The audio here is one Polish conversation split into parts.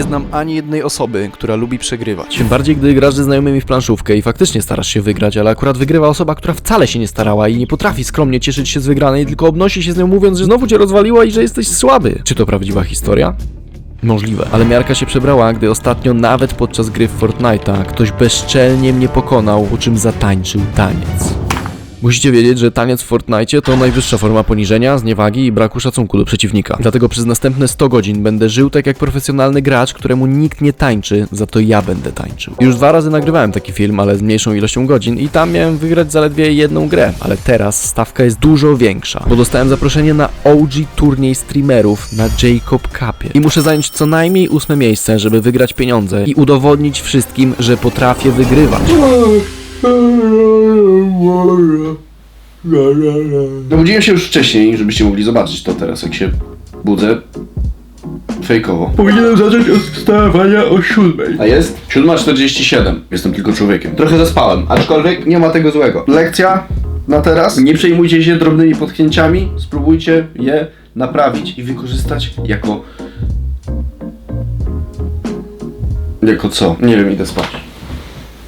Nie znam ani jednej osoby, która lubi przegrywać. Tym bardziej, gdy grasz ze znajomymi w planszówkę i faktycznie starasz się wygrać, ale akurat wygrywa osoba, która wcale się nie starała i nie potrafi skromnie cieszyć się z wygranej, tylko obnosi się z nią mówiąc, że znowu cię rozwaliła i że jesteś słaby. Czy to prawdziwa historia? Możliwe. Ale miarka się przebrała, gdy ostatnio nawet podczas gry w Fortnite'a ktoś bezczelnie mnie pokonał, po czym zatańczył taniec. Musicie wiedzieć, że taniec w Fortnite to najwyższa forma poniżenia, zniewagi i braku szacunku do przeciwnika. Dlatego przez następne 100 godzin będę żył tak jak profesjonalny gracz, któremu nikt nie tańczy, za to ja będę tańczył. Już dwa razy nagrywałem taki film, ale z mniejszą ilością godzin i tam miałem wygrać zaledwie jedną grę. Ale teraz stawka jest dużo większa, bo dostałem zaproszenie na OG turniej streamerów na Jacob Cupie. I muszę zająć co najmniej ósme miejsce, żeby wygrać pieniądze i udowodnić wszystkim, że potrafię wygrywać. Obudziłem się już wcześniej, żebyście mogli zobaczyć to teraz, jak się budzę. Fejkowo. Powinienem zacząć od wstawania o siódmej. A jest? 7.47. Jestem tylko człowiekiem. Trochę zaspałem, aczkolwiek nie ma tego złego. Lekcja na teraz. Nie przejmujcie się drobnymi potknięciami. Spróbujcie je naprawić i wykorzystać jako... Jako co? Nie wiem, idę spać.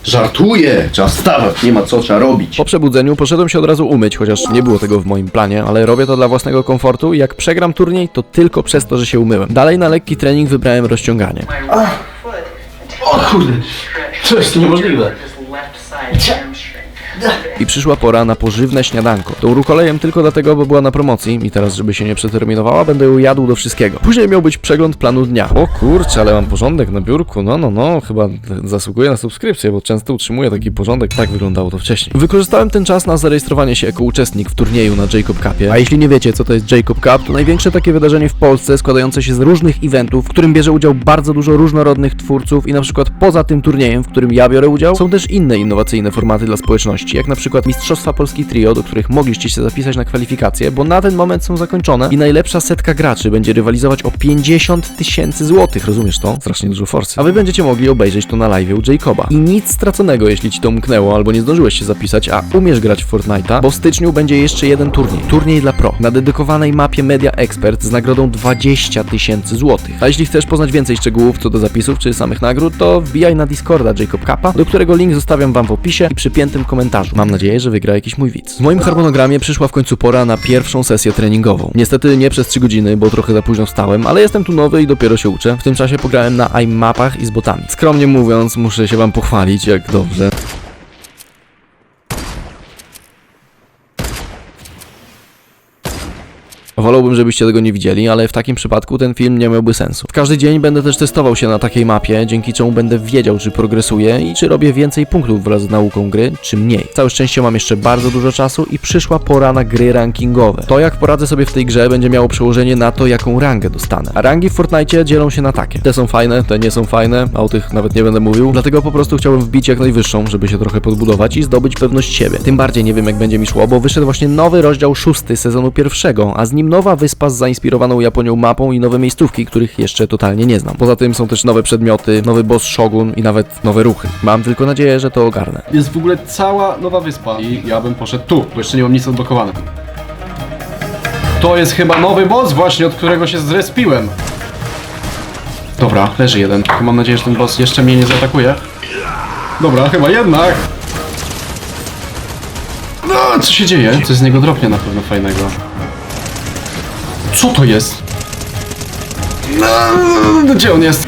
Żartuję! Trzeba wstawać, nie ma co, trzeba robić. Po przebudzeniu poszedłem się od razu umyć, chociaż nie było tego w moim planie, ale robię to dla własnego komfortu i jak przegram turniej, to tylko przez to, że się umyłem. Dalej na lekki trening wybrałem rozciąganie. O kurde! To jest niemożliwe. I przyszła pora na pożywne śniadanko. Tą rukolejem tylko dlatego, bo była na promocji i teraz, żeby się nie przeterminowała, będę ją jadł do wszystkiego. Później miał być przegląd planu dnia. O kurczę, ale mam porządek na biurku. No, no, no, chyba zasługuję na subskrypcję, bo często utrzymuję taki porządek. Tak wyglądało to wcześniej. Wykorzystałem ten czas na zarejestrowanie się jako uczestnik w turnieju na Jacob Cupie. A jeśli nie wiecie, co to jest Jacob Cup, to największe takie wydarzenie w Polsce składające się z różnych eventów, w którym bierze udział bardzo dużo różnorodnych twórców i na przykład poza tym turniejem, w którym ja biorę udział, są też inne innowacyjne formaty dla społeczności, jak na przykład Mistrzostwa Polski Trio, do których mogliście się zapisać na kwalifikacje, bo na ten moment są zakończone i najlepsza setka graczy będzie rywalizować o 50 tysięcy złotych, rozumiesz to? Strasznie dużo forsy. A wy będziecie mogli obejrzeć to na live u Jacoba. I nic straconego, jeśli ci to umknęło albo nie zdążyłeś się zapisać, a umiesz grać w Fortnite'a, bo w styczniu będzie jeszcze jeden turniej. Turniej dla pro, na dedykowanej mapie Media Expert z nagrodą 20 tysięcy złotych. A jeśli chcesz poznać więcej szczegółów co do zapisów czy samych nagród, to wbijaj na Discorda Jacob Kappa, do którego link zostawiam wam w opisie i przypiętym komentarzu. Mam nadzieję, że wygra jakiś mój widz. W moim harmonogramie przyszła w końcu pora na pierwszą sesję treningową. Niestety nie przez 3 godziny, bo trochę za późno wstałem, ale jestem tu nowy i dopiero się uczę. W tym czasie pograłem na iMapach i z botami. Skromnie mówiąc, muszę się wam pochwalić, jak dobrze. Wolałbym, żebyście tego nie widzieli, ale w takim przypadku ten film nie miałby sensu. W każdy dzień będę też testował się na takiej mapie, dzięki czemu będę wiedział, czy progresuję i czy robię więcej punktów wraz z nauką gry, czy mniej. Całe szczęście mam jeszcze bardzo dużo czasu i przyszła pora na gry rankingowe. To jak poradzę sobie w tej grze będzie miało przełożenie na to, jaką rangę dostanę. A rangi w Fortnite dzielą się na takie. Te są fajne, te nie są fajne, a o tych nawet nie będę mówił, dlatego po prostu chciałbym wbić jak najwyższą, żeby się trochę podbudować i zdobyć pewność siebie. Tym bardziej nie wiem jak będzie mi szło, bo wyszedł właśnie nowy rozdział szósty sezonu pierwszego, a z nim nowa wyspa z zainspirowaną Japonią mapą i nowe miejscówki, których jeszcze totalnie nie znam. Poza tym są też nowe przedmioty, nowy boss Shogun i nawet nowe ruchy. Mam tylko nadzieję, że to ogarnę. Jest w ogóle cała nowa wyspa i ja bym poszedł tu, bo jeszcze nie mam nic odblokowane. To jest chyba nowy boss właśnie, od którego się zrespiłem. Dobra, leży jeden. Mam nadzieję, że ten boss jeszcze mnie nie zaatakuje. Dobra, chyba jednak. No, co się dzieje? Coś z niego dropnie na pewno fajnego. Co to jest? No, gdzie on jest?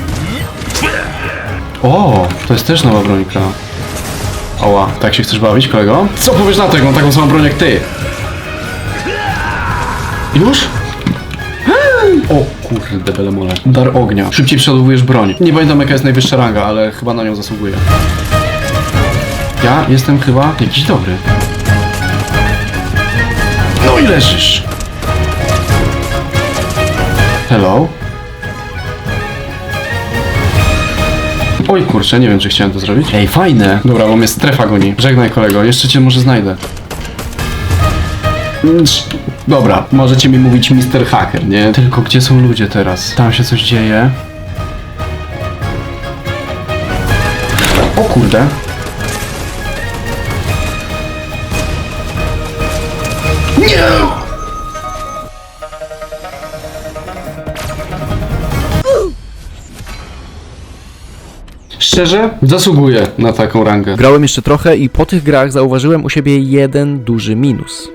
O, to jest też nowa brońka. Oła, tak się chcesz bawić, kolego? Co powiesz na tego? Mam taką samą broń jak ty. Już? O kurde, belemole. Dar ognia. Szybciej przeładowujesz broń. Nie pamiętam jaka jest najwyższa ranga, ale chyba na nią zasługuję. Ja jestem chyba jakiś dobry. No i leżysz. Hello? Oj kurczę, nie wiem czy chciałem to zrobić. Ej, fajne! Dobra, bo mnie strefa goni. Żegnaj kolego, jeszcze cię może znajdę. Mm, Dobra, możecie mi mówić Mr. Hacker, nie? Tylko gdzie są ludzie teraz? Tam się coś dzieje. O kurde. Nie! Szczerze zasługuję na taką rangę. Grałem jeszcze trochę i po tych grach zauważyłem u siebie jeden duży minus.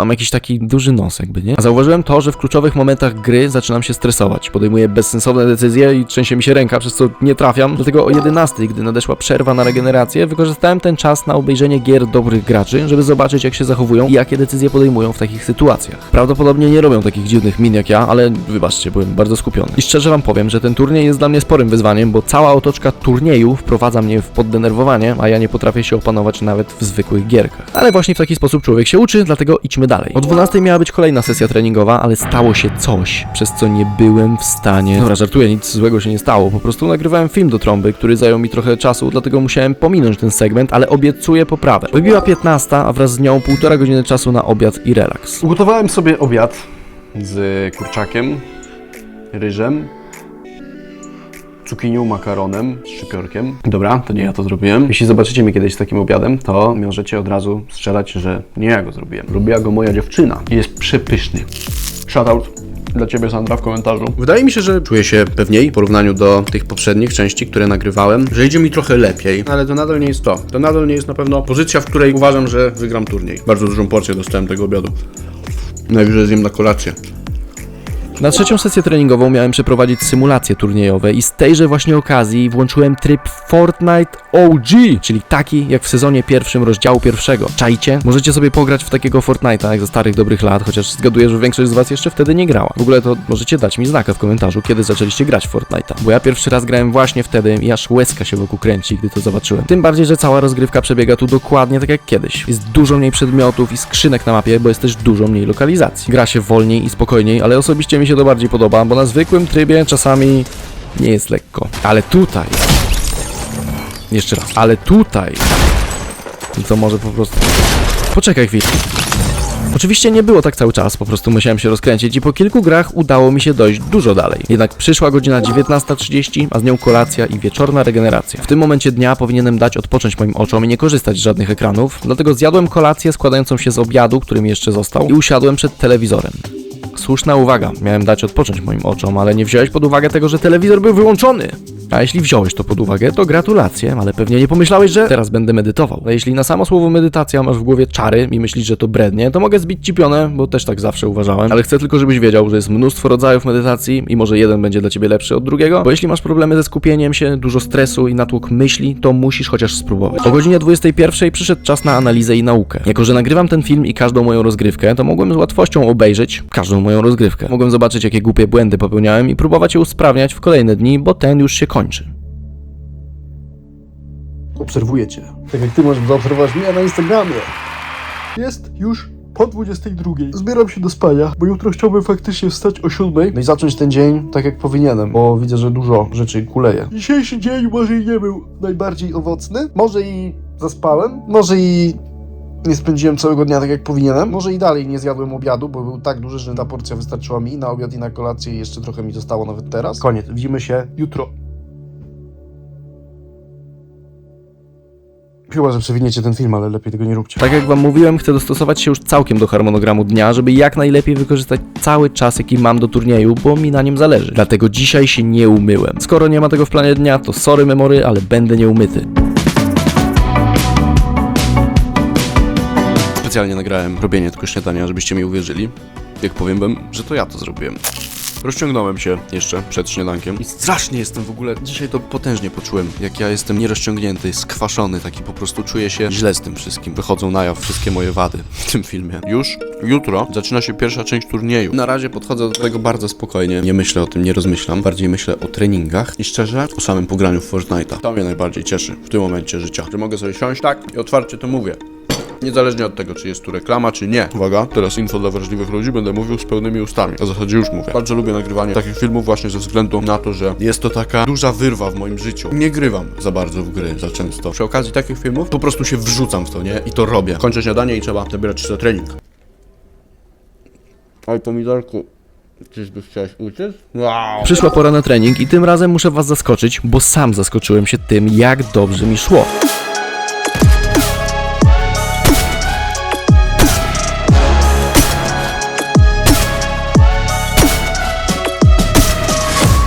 Mam jakiś taki duży nos jakby, nie? A zauważyłem to, że w kluczowych momentach gry zaczynam się stresować. Podejmuję bezsensowne decyzje i trzęsie mi się ręka, przez co nie trafiam. Dlatego o 11, gdy nadeszła przerwa na regenerację, wykorzystałem ten czas na obejrzenie gier dobrych graczy, żeby zobaczyć jak się zachowują i jakie decyzje podejmują w takich sytuacjach. Prawdopodobnie nie robią takich dziwnych min jak ja, ale wybaczcie, byłem bardzo skupiony. I szczerze wam powiem, że ten turniej jest dla mnie sporym wyzwaniem, bo cała otoczka turnieju wprowadza mnie w poddenerwowanie, a ja nie potrafię się opanować nawet w zwykłych gierkach. Ale właśnie w taki sposób człowiek się uczy, dlatego idźmy dalej. O 12 miała być kolejna sesja treningowa, ale stało się coś, przez co nie byłem w stanie. Dobra, żartuję, nic złego się nie stało. Po prostu nagrywałem film do trąby, który zajął mi trochę czasu, dlatego musiałem pominąć ten segment, ale obiecuję poprawę. Wybiła 15, a wraz z nią półtora godziny czasu na obiad i relaks. Ugotowałem sobie obiad z kurczakiem, ryżem, cukinią, makaronem, szczypiorkiem. Dobra, to nie ja to zrobiłem. Jeśli zobaczycie mnie kiedyś z takim obiadem, to możecie od razu strzelać, że nie ja go zrobiłem. Robiła go moja dziewczyna. I Jest przepyszny. Shoutout dla Ciebie, Sandra, w komentarzu. Wydaje mi się, że czuję się pewniej w porównaniu do tych poprzednich części, które nagrywałem, że idzie mi trochę lepiej, ale to nadal nie jest to. To nadal nie jest na pewno pozycja, w której uważam, że wygram turniej. Bardzo dużą porcję dostałem tego obiadu. Najwyżej zjem na kolację. Na trzecią sesję treningową miałem przeprowadzić symulacje turniejowe i z tejże właśnie okazji włączyłem tryb Fortnite OG, czyli taki jak w sezonie pierwszym rozdziału pierwszego. Czajcie? Możecie sobie pograć w takiego Fortnite'a jak za starych dobrych lat, chociaż zgaduję, że większość z was jeszcze wtedy nie grała. W ogóle to możecie dać mi znaka w komentarzu, kiedy zaczęliście grać w Fortnite'a, bo ja pierwszy raz grałem właśnie wtedy i aż łezka się wokół kręci, gdy to zobaczyłem. Tym bardziej, że cała rozgrywka przebiega tu dokładnie tak jak kiedyś. Jest dużo mniej przedmiotów i skrzynek na mapie, bo jest też dużo mniej lokalizacji. Gra się wolniej i spokojniej, ale osobiście mi się to bardziej podoba, bo na zwykłym trybie czasami nie jest lekko. Ale tutaj... Jeszcze raz. Ale tutaj... To może po prostu... Poczekaj chwilę. Oczywiście nie było tak cały czas, po prostu musiałem się rozkręcić i po kilku grach udało mi się dojść dużo dalej. Jednak przyszła godzina 19.30, a z nią kolacja i wieczorna regeneracja. W tym momencie dnia powinienem dać odpocząć moim oczom i nie korzystać z żadnych ekranów, dlatego zjadłem kolację składającą się z obiadu, który mi jeszcze został i usiadłem przed telewizorem. Słuszna uwaga, miałem dać odpocząć moim oczom, ale nie wziąłeś pod uwagę tego, że telewizor był wyłączony. A jeśli wziąłeś to pod uwagę, to gratulacje, ale pewnie nie pomyślałeś, że teraz będę medytował. A jeśli na samo słowo medytacja masz w głowie czary i myślisz, że to brednie, to mogę zbić ci pionę, bo też tak zawsze uważałem. Ale chcę tylko, żebyś wiedział, że jest mnóstwo rodzajów medytacji i może jeden będzie dla ciebie lepszy od drugiego, bo jeśli masz problemy ze skupieniem się, dużo stresu i natłok myśli, to musisz chociaż spróbować. O godzinie 21 przyszedł czas na analizę i naukę. Jako, że nagrywam ten film i każdą moją rozgrywkę, to mogłem z łatwością obejrzeć każdą moją rozgrywkę. Mogłem zobaczyć, jakie głupie błędy popełniałem i próbować je usprawniać w kolejne dni, bo ten już się kończy. Obserwuję cię. Tak jak ty możesz zaobserwować mnie na Instagramie. Jest już po 22. Zbieram się do spania, bo jutro chciałbym faktycznie wstać o 7. No i zacząć ten dzień tak jak powinienem, bo widzę, że dużo rzeczy kuleje. Dzisiejszy dzień może i nie był najbardziej owocny. Może i zaspałem. Może i nie spędziłem całego dnia tak jak powinienem. Może i dalej nie zjadłem obiadu, bo był tak duży, że ta porcja wystarczyła mi i na obiad i na kolację i jeszcze trochę mi zostało nawet teraz. Koniec. Widzimy się jutro. Chyba, że przewiniecie ten film, ale lepiej tego nie róbcie. Tak jak wam mówiłem, chcę dostosować się już całkiem do harmonogramu dnia, żeby jak najlepiej wykorzystać cały czas, jaki mam do turnieju, bo mi na nim zależy. Dlatego dzisiaj się nie umyłem. Skoro nie ma tego w planie dnia, to sorry memory, ale będę nieumyty. Specjalnie nagrałem robienie tego śniadania, żebyście mi uwierzyli, jak powiem wam, że to ja to zrobiłem. Rozciągnąłem się jeszcze przed śniadankiem i strasznie jestem w ogóle, dzisiaj to potężnie poczułem, jak ja jestem nierozciągnięty, skwaszony, taki po prostu czuję się źle z tym wszystkim. Wychodzą na jaw wszystkie moje wady w tym filmie. Już jutro zaczyna się pierwsza część turnieju. Na razie podchodzę do tego bardzo spokojnie, nie myślę o tym, nie rozmyślam, bardziej myślę o treningach i szczerze o samym pograniu w Fortnite'a. To mnie najbardziej cieszy w tym momencie życia, że mogę sobie siąść tak i otwarcie to mówię. Niezależnie od tego, czy jest tu reklama, czy nie. Uwaga, teraz info dla wrażliwych ludzi, będę mówił z pełnymi ustami. W zasadzie już mówię. Bardzo lubię nagrywanie takich filmów właśnie ze względu na to, że jest to taka duża wyrwa w moim życiu. Nie grywam za bardzo w gry, za często. Przy okazji takich filmów po prostu się wrzucam w to, nie? I to robię. Kończę śniadanie i trzeba zabierać się za trening. Oj, pomidorku, czyżby chciałeś uciec? Wow. Przyszła pora na trening i tym razem muszę was zaskoczyć, bo sam zaskoczyłem się tym, jak dobrze mi szło.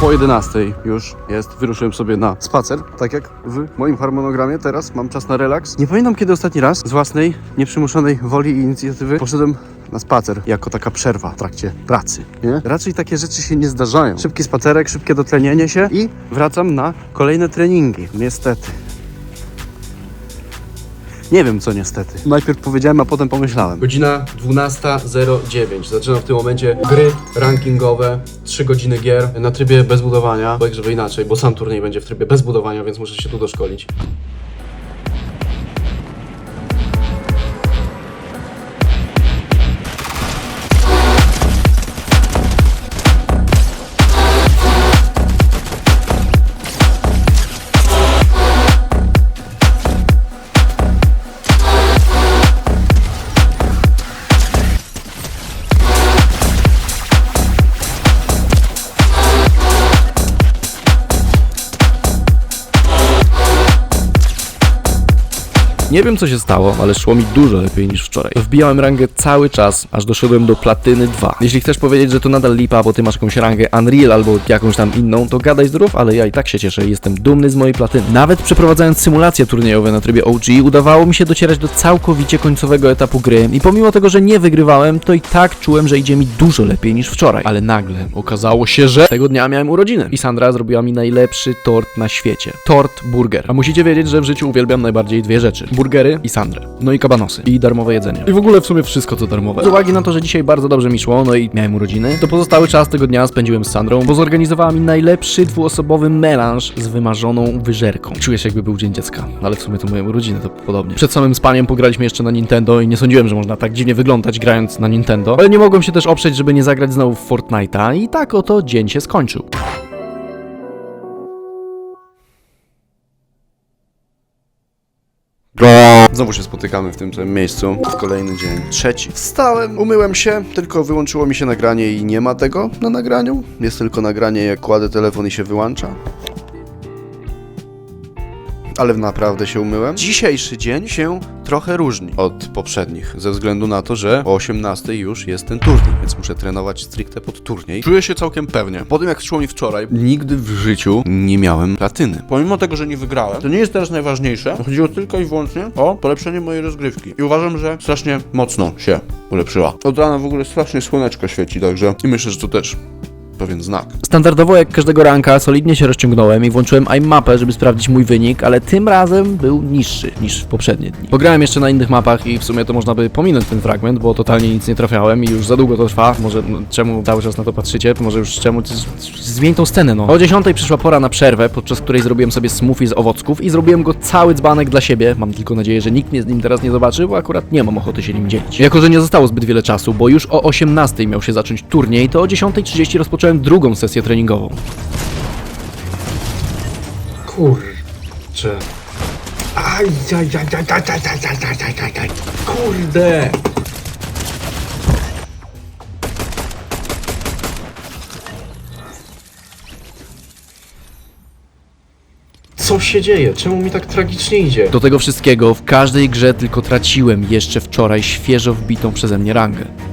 Po 11 już jest, wyruszyłem sobie na spacer, tak jak w moim harmonogramie teraz mam czas na relaks. Nie pamiętam kiedy ostatni raz z własnej, nieprzymuszonej woli i inicjatywy poszedłem na spacer jako taka przerwa w trakcie pracy, nie? Raczej takie rzeczy się nie zdarzają. Szybki spacerek, szybkie dotlenienie się i wracam na kolejne treningi, niestety. Nie wiem co niestety. Najpierw powiedziałem, a potem pomyślałem. Godzina 12.09. Zaczynam w tym momencie gry rankingowe, 3 godziny gier na trybie bez budowania, bo jak żeby inaczej, bo sam turniej będzie w trybie bez budowania, więc muszę się tu doszkolić. Nie wiem co się stało, ale szło mi dużo lepiej niż wczoraj. Wbijałem rangę cały czas, aż doszedłem do platyny 2. Jeśli chcesz powiedzieć, że to nadal lipa, bo ty masz jakąś rangę Unreal albo jakąś tam inną, to gadaj zdrów, ale ja i tak się cieszę jestem dumny z mojej platyny. Nawet przeprowadzając symulacje turniejowe na trybie OG, udawało mi się docierać do całkowicie końcowego etapu gry i pomimo tego, że nie wygrywałem, to i tak czułem, że idzie mi dużo lepiej niż wczoraj. Ale nagle okazało się, że tego dnia miałem urodziny i Sandra zrobiła mi najlepszy tort na świecie. Tort burger. A musicie wiedzieć, że w życiu uwielbiam najbardziej dwie rzeczy. Burgery i Sandrę. No i kabanosy. I darmowe jedzenie. I w ogóle w sumie wszystko co darmowe. Z uwagi na to, że dzisiaj bardzo dobrze mi szło, no i miałem urodziny, to pozostały czas tego dnia spędziłem z Sandrą, bo zorganizowała mi najlepszy dwuosobowy melanż z wymarzoną wyżerką. Czuję się jakby był dzień dziecka, ale w sumie to moje urodziny, to podobnie. Przed samym spaniem pograliśmy jeszcze na Nintendo i nie sądziłem, że można tak dziwnie wyglądać grając na Nintendo, ale nie mogłem się też oprzeć, żeby nie zagrać znowu w Fortnite'a i tak oto dzień się skończył. Znowu się spotykamy w tym samym miejscu. Kolejny dzień. Trzeci. Wstałem, umyłem się, tylko wyłączyło mi się nagranie i nie ma tego na nagraniu. Jest tylko nagranie, jak kładę telefon i się wyłącza. Ale naprawdę się umyłem. Dzisiejszy dzień się trochę różni od poprzednich, ze względu na to, że o 18 już jest ten turniej, więc muszę trenować stricte pod turniej. Czuję się całkiem pewnie. Po tym jak szło mi wczoraj, nigdy w życiu nie miałem platyny. Pomimo tego, że nie wygrałem, to nie jest teraz najważniejsze. Chodziło tylko i wyłącznie o polepszenie mojej rozgrywki. I uważam, że strasznie mocno się ulepszyła. Od rana w ogóle strasznie słoneczko świeci, także i myślę, że to też pewien znak. Standardowo jak każdego ranka solidnie się rozciągnąłem i włączyłem iMapę, żeby sprawdzić mój wynik, ale tym razem był niższy niż w poprzednie dni. Pograłem jeszcze na innych mapach i w sumie to można by pominąć ten fragment, bo totalnie nic nie trafiałem i już za długo to trwa. Może no, czemu cały czas na to patrzycie? Może już czemu zmień tą scenę, no. O 10 przyszła pora na przerwę, podczas której zrobiłem sobie smoothie z owocków i zrobiłem go cały dzbanek dla siebie. Mam tylko nadzieję, że nikt mnie z nim teraz nie zobaczy, bo akurat nie mam ochoty się nim dzielić. Jako, że nie zostało zbyt wiele czasu, bo już o 18 miał się zacząć turniej, to o 10.30 rozpocząłem drugą sesję treningową. Kurczę. Aj, aj, aj, aj, aj, aj, aj, aj, aj, aj, aj. Kurde! Co się dzieje? Czemu mi tak tragicznie idzie? Do tego wszystkiego w każdej grze tylko traciłem jeszcze wczoraj świeżo wbitą przeze mnie rangę.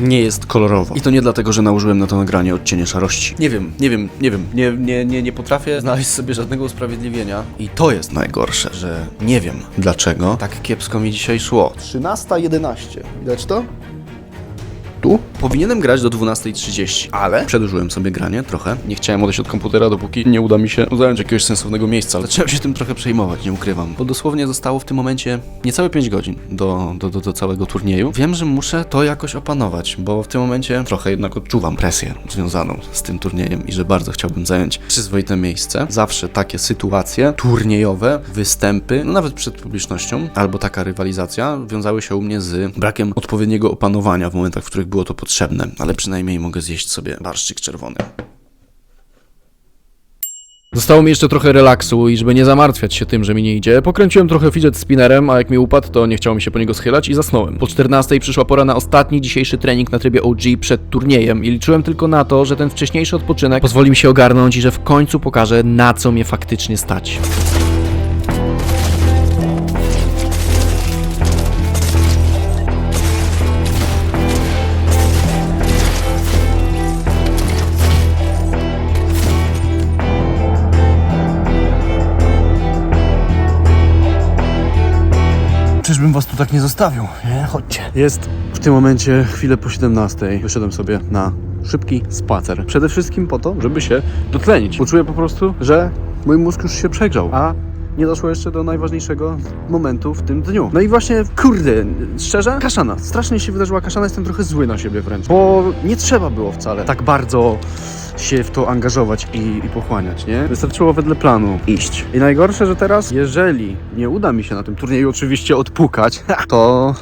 Nie jest kolorowo. I to nie dlatego, że nałożyłem na to nagranie odcienie szarości. Nie wiem, nie wiem, nie wiem. Nie, nie, nie, nie potrafię znaleźć sobie żadnego usprawiedliwienia. I to jest najgorsze, że nie wiem dlaczego tak kiepsko mi dzisiaj szło. 13.11. Widać to? Tu? Powinienem grać do 12.30, ale przedłużyłem sobie granie trochę. Nie chciałem odejść od komputera, dopóki nie uda mi się zająć jakiegoś sensownego miejsca. Zacząłem się tym trochę przejmować, nie ukrywam. Bo dosłownie zostało w tym momencie niecałe 5 godzin do, do, do, do całego turnieju. Wiem, że muszę to jakoś opanować, bo w tym momencie trochę jednak odczuwam presję związaną z tym turniejem i że bardzo chciałbym zająć przyzwoite miejsce. Zawsze takie sytuacje turniejowe, występy, no nawet przed publicznością, albo taka rywalizacja wiązały się u mnie z brakiem odpowiedniego opanowania w momentach, w których było to potrzebne, ale przynajmniej mogę zjeść sobie barszczyk czerwony. Zostało mi jeszcze trochę relaksu i żeby nie zamartwiać się tym, że mi nie idzie, pokręciłem trochę fidget spinnerem, a jak mi upadł, to nie chciało mi się po niego schylać i zasnąłem. Po 14 przyszła pora na ostatni dzisiejszy trening na trybie OG przed turniejem i liczyłem tylko na to, że ten wcześniejszy odpoczynek pozwoli mi się ogarnąć i że w końcu pokażę, na co mnie faktycznie stać. Was tu tak nie zostawił, nie? Chodźcie. Jest w tym momencie chwilę po 17. Wyszedłem sobie na szybki spacer. Przede wszystkim po to, żeby się dotlenić. Poczuję po prostu, że mój mózg już się przegrzał, a nie doszło jeszcze do najważniejszego momentu w tym dniu. No i właśnie, kurde, szczerze, kaszana. Strasznie się wydarzyła kaszana, jestem trochę zły na siebie wręcz, bo nie trzeba było wcale tak bardzo się w to angażować i, i pochłaniać, nie? Wystarczyło wedle planu iść. I najgorsze, że teraz, jeżeli nie uda mi się na tym turnieju oczywiście odpukać, to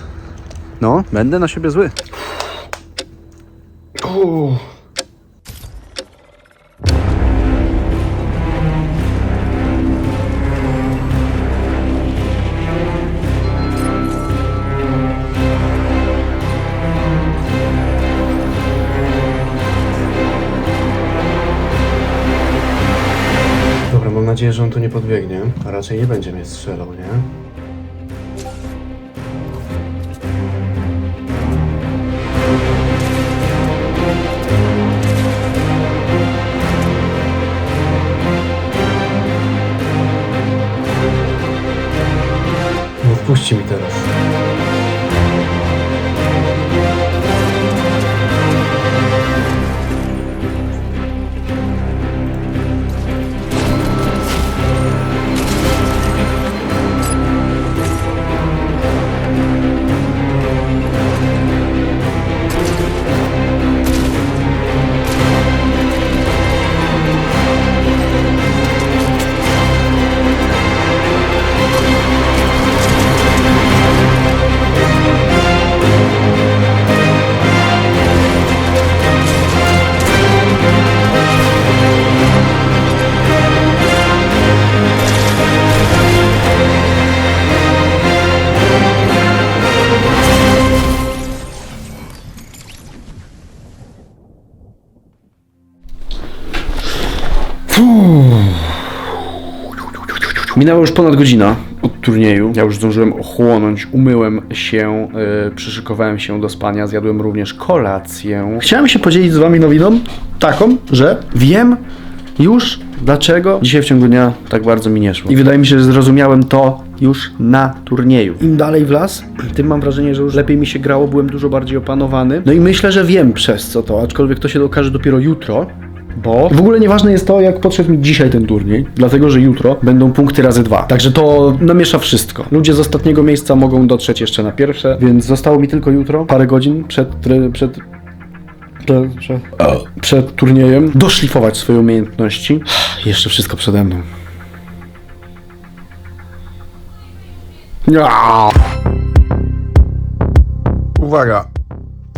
no, będę na siebie zły. Dobra, mam nadzieję, że on tu nie podbiegnie, a raczej nie będzie mnie strzelał, nie? No wpuści mi teraz. Minęła już ponad godzina od turnieju. Ja już zdążyłem ochłonąć, umyłem się, yy, przyszykowałem się do spania, zjadłem również kolację. Chciałem się podzielić z wami nowiną taką, że wiem już dlaczego dzisiaj w ciągu dnia tak bardzo mi nie szło. I wydaje mi się, że zrozumiałem to już na turnieju. Im dalej w las, tym mam wrażenie, że już lepiej mi się grało, byłem dużo bardziej opanowany. No i myślę, że wiem przez co to, aczkolwiek to się okaże dopiero jutro. Bo w ogóle nieważne jest to, jak podszedł mi dzisiaj ten turniej, dlatego że jutro będą punkty razy dwa. Także to namiesza wszystko. Ludzie z ostatniego miejsca mogą dotrzeć jeszcze na pierwsze, więc zostało mi tylko jutro, parę godzin przed, przed przed, turniejem doszlifować swoje umiejętności. Jeszcze wszystko przede mną. Uwaga!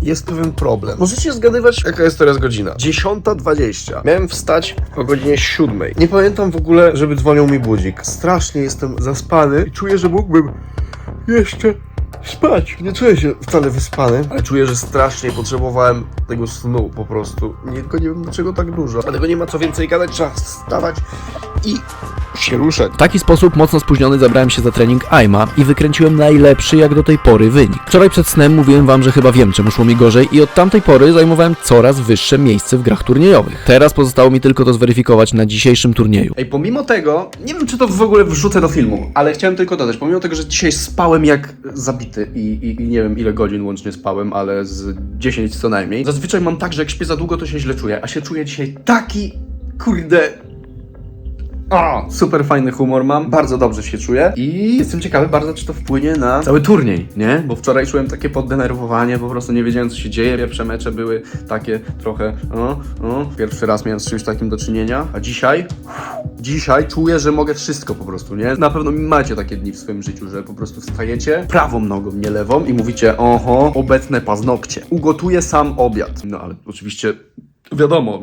Jest pewien problem. Możecie zgadywać, jaka jest teraz godzina? 10.20. Miałem wstać o godzinie 7. Nie pamiętam w ogóle, żeby dzwonił mi budzik. Strasznie jestem zaspany i czuję, że mógłbym jeszcze spać. Nie czuję się wcale wyspany, ale czuję, że strasznie potrzebowałem tego snu po prostu. Nie, tylko nie wiem dlaczego tak dużo. Dlatego nie ma co więcej gadać, trzeba wstawać i się ruszać. W taki sposób mocno spóźniony zabrałem się za trening AIMA i wykręciłem najlepszy jak do tej pory wynik. Wczoraj przed snem mówiłem wam, że chyba wiem czemu szło mi gorzej i od tamtej pory zajmowałem coraz wyższe miejsce w grach turniejowych. Teraz pozostało mi tylko to zweryfikować na dzisiejszym turnieju. Ej, pomimo tego, nie wiem czy to w ogóle wrzucę do filmu, ale chciałem tylko dodać, pomimo tego, że dzisiaj spałem jak zabity i, i, i nie wiem ile godzin łącznie spałem, ale z 10 co najmniej. Zazwyczaj mam tak, że jak śpię za długo, to się źle czuję, a się czuję dzisiaj taki, kurde... O, super fajny humor mam, bardzo dobrze się czuję i jestem ciekawy bardzo, czy to wpłynie na cały turniej, nie? Bo wczoraj czułem takie poddenerwowanie, po prostu nie wiedziałem, co się dzieje. Pierwsze mecze były takie trochę, o, o. Pierwszy raz miałem z czymś takim do czynienia, a dzisiaj, dzisiaj czuję, że mogę wszystko po prostu, nie? Na pewno macie takie dni w swoim życiu, że po prostu wstajecie prawą nogą, nie lewą i mówicie, oho, obetnę paznokcie. Ugotuję sam obiad. No ale oczywiście wiadomo,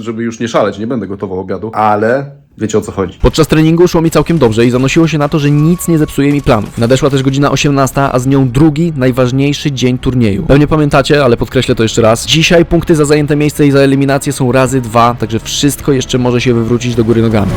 żeby już nie szaleć, nie będę gotował obiadu, ale wiecie o co chodzi. Podczas treningu szło mi całkiem dobrze i zanosiło się na to, że nic nie zepsuje mi planów. Nadeszła też godzina 18, a z nią drugi, najważniejszy dzień turnieju. Pewnie pamiętacie, ale podkreślę to jeszcze raz. Dzisiaj punkty za zajęte miejsce i za eliminację są razy dwa, także wszystko jeszcze może się wywrócić do góry nogami.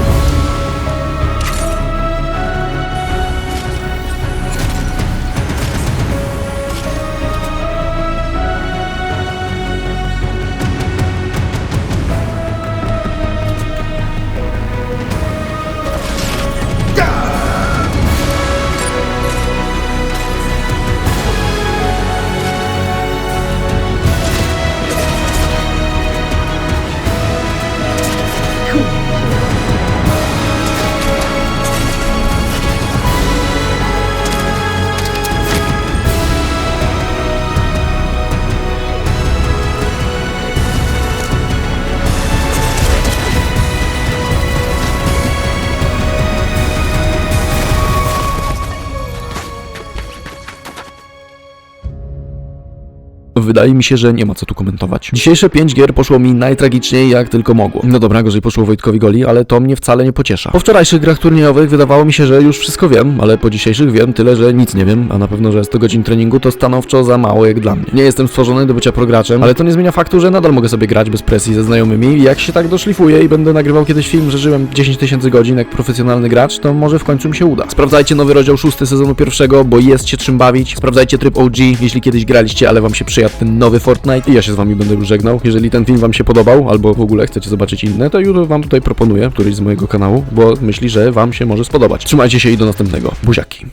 Wydaje mi się, że nie ma co tu komentować. Dzisiejsze 5 gier poszło mi najtragiczniej jak tylko mogło. No dobra, gorzej poszło Wojtkowi Goli, ale to mnie wcale nie pociesza. Po wczorajszych grach turniejowych wydawało mi się, że już wszystko wiem, ale po dzisiejszych wiem tyle, że nic nie wiem, a na pewno, że 100 godzin treningu to stanowczo za mało jak dla mnie. Nie jestem stworzony do bycia prograczem, ale to nie zmienia faktu, że nadal mogę sobie grać bez presji ze znajomymi jak się tak doszlifuję i będę nagrywał kiedyś film, że żyłem 10 tysięcy godzin jak profesjonalny gracz, to może w końcu mi się uda. Sprawdzajcie nowy rozdział 6 sezonu pierwszego, bo jest się czym bawić. Sprawdzajcie tryb OG, jeśli kiedyś graliście, ale wam się przyjadł ten nowy Fortnite i ja się z wami będę już żegnał. Jeżeli ten film wam się podobał, albo w ogóle chcecie zobaczyć inne, to jutro wam tutaj proponuję któryś z mojego kanału, bo myśli, że wam się może spodobać. Trzymajcie się i do następnego. Buziaki.